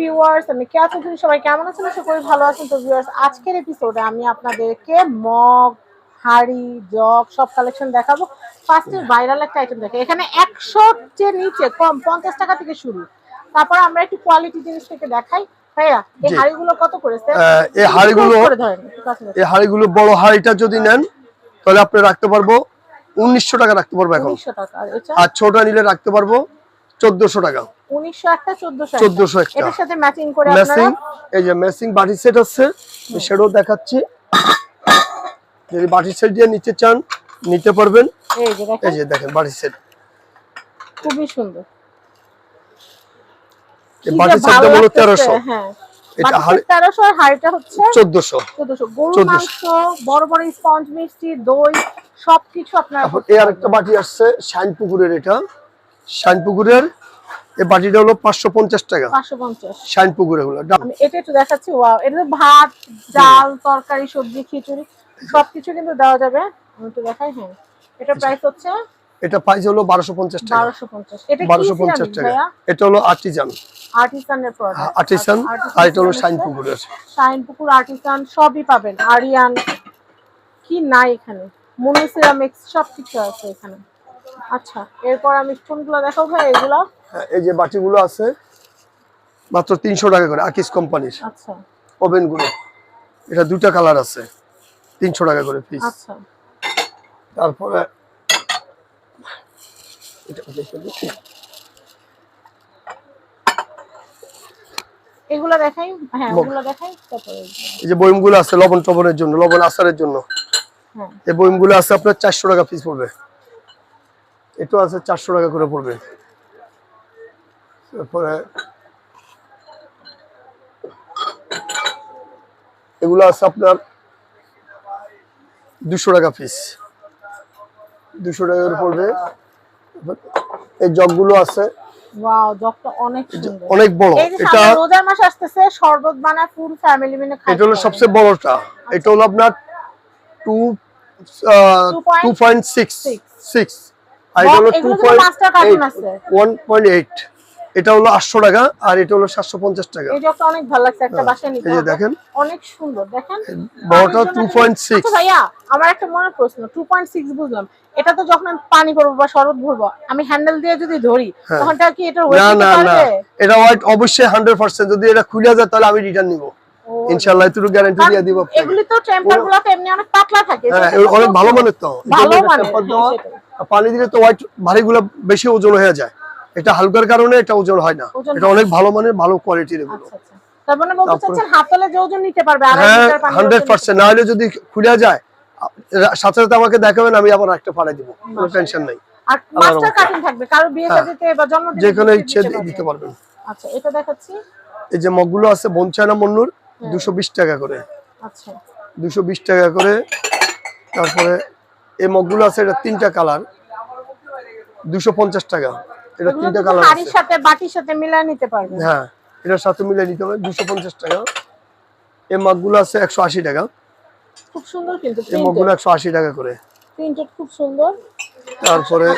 Viewers আমি কে আছেন সবাই কেমন আছেন? আশা করি ভালো আছেন। তো ভিউয়ার্স আজকের এপিসোডে আমি আপনাদেরকে মগ হাড়ি জগ সব কালেকশন দেখাবো। ফার্স্টে ভাইরাল একটা আইটেম দেখে। এখানে একশো যে নিচে কম পঞ্চাশ টাকা থেকে শুরু। তারপর আমরা একটু কোয়ালিটি জিনিস থেকে দেখাই। ভাইয়া এই। হাড়িগুলো কত করেছে এই হাঁড়িগুলো। এই হাঁড়িগুলো বড় হাঁড়িটা যদি নেন তাহলে আপনি রাখতে পারব উনিশশো টাকা রাখতে পারব এখন। আর ছোট নিলে রাখতে পারব চোদ্দশো টাকা। উনিশশো একটা এটার সাথে ম্যাচিং করে আপনারা এই যে মেসিং বাটি সেট আছে সেটাও দেখাচ্ছি। যদি বাটি সেট দিয়ে নিতে চান নিতে পারবেন। এই যে দেখেন। এই যে দেখেন বাটি সেট খুবই সুন্দর। এই বাটি সেটটা ভালো হলো তেরোশো। হ্যাঁ। এটা তেরোশো আর হাড়িটা হচ্ছে চোদ্দশো। চোদ্দশো। গরু মাংস বড় বড় স্পঞ্জ মিষ্টি দই সবকিছু আপনারা তারপর এই আরেকটা বাটি আসছে শাইন পুকুরের এটা। শাইন পুকুরের এই বাটিটা হলো পাঁচশো পঞ্চাশ টাকা। পাঁচশো পঞ্চাশ। শাইন পুকুর আমি এটা একটু দেখাচ্ছি ওয়াও এটা তো ভাত ডাল তরকারি সবজি খিচুড়ি সবকিছু কিন্তু দেওয়া যাবে। আমি দেখাই হ্যাঁ। এটা প্রাইস হচ্ছে এটা প্রাইস হলো বারোশো পঞ্চাশ টাকা। বারোশো পঞ্চাশ। এটা টাকা। এটা হলো আর্টিজান আর্টিসানের প্রোডাক্ট আর্টিসান আর এটা হলো শাইন পুকুরের শাইন পুকুর আর্টিসান সবই পাবেন। আরিয়ান কি নাই এখানে। মনো সিরামিক্স সবকিছু আছে এখানে। আচ্ছা এরপর আমি কোনগুলো দেখাবো ভাই এগুলো। এই যে বাটিগুলো আছে মাত্র তিনশো টাকা করে আকিস কোম্পানির। আচ্ছা। ওভেনগুলো এটা দুটা কালার আছে তিনশো টাকা করে পিস আচ্ছা। তারপরে। এগুলো দেখাই? হ্যাঁ। দেখাই এই যে। বইমগুলো আছে লবণ টবণের জন্য লবণ আচারের জন্য। হ্যাঁ। এই বইমগুলো আছে আপনার চারশো টাকা পিস পড়বে। এটা আছে চারশো টাকা করে পড়বে। তারপরে এগুলো আছে আপনার দুশো টাকা পিস দুশো টাকা করে পড়বে এই জগগুলো আছে। অনেক অনেক বড়। এই এটা রোজার মাস আসতেছে শরবত বানায় ফুল ফ্যামিলি মিলে খাই এটা হলো সবচেয়ে বড়টা। এটা হলো আপনার two two point six six আর এটা হলো টু পয়েন্ট মাস্টার কার্টুন আছে। ওয়ান পয়েন্ট এইট এটা হলো আটশো টাকা আর এটা হলো সাতশো পঞ্চাশ টাকা। এই জগটা অনেক ভালো লাগছে একটা নিতে এই দেখেন। অনেক সুন্দর দেখেন। বড়টা টু পয়েন্ট সিক্স আচ্ছা ভাইয়া আমার একটা মনে প্রশ্ন টু পয়েন্ট সিক্স বুঝলাম। এটা তো যখন আমি পানি ভরবো বা শরবত ভরবো আমি হ্যান্ডেল দিয়ে যদি ধরি হ্যাঁ। তখন কি এটা ওয়েট না না। এটা হোয়াইট অবশ্যই হান্ড্রেড পার্সেন্ট যদি এটা খুলে যায় তাহলে আমি রিটার্ন নিবো। ও, ইনশাল্লাহ একটু গ্যারান্টি দিয়ে দিব এগুলি তো টেম্পার তো এমনি অনেক পাতলা থাকে হ্যাঁ অনেক ভালো মানের তো। ভালো মানের, হ্যাঁ, পানি দিলে তো হোয়াইট ভারীগুলো বেশি ওজন হয়ে যায়। এটা হালকার কারণে এটা ওজন হয় না। এটা অনেক ভালো মানের ভালো কোয়ালিটির এগুলো। আচ্ছা আচ্ছা। তার মানে বলতে চাচ্ছেন হাতলে যে ওজন নিতে পারবে আড়াই হ্যাঁ না হলে যদি খুলে যায় সাথে সাথে আমাকে দেখাবেন আমি আবার একটা দিব। কোনো টেনশন নেই। আর মাস্টার কাটিং থাকবে কারও বিয়ে হ্যাঁ। বা জন্মদিনে যেখানে ইচ্ছে দিতে পারবেন। আচ্ছা এটা দেখাচ্ছি। এই যে মগগুলো আছে বনচায়না মন্নুর দুশো বিশ টাকা করে। আচ্ছা। দুশো বিশ টাকা করে। তারপরে এই মগগুলো আছে এটা তিনটা কালার। দুশো পঞ্চাশ টাকা। এটা তিনটা কালার আছে। সাথে বাটির সাথে মিলিয়ে নিতে পারবেন। হ্যাঁ এটার সাথে মিলিয়ে নিতে হবে দুশো পঞ্চাশ টাকা। এই মগগুলো আছে একশো আশি টাকা। খুব সুন্দর কিন্তু এই মগগুলো একশো আশি টাকা করে। প্রিন্টেড খুব সুন্দর। তারপরে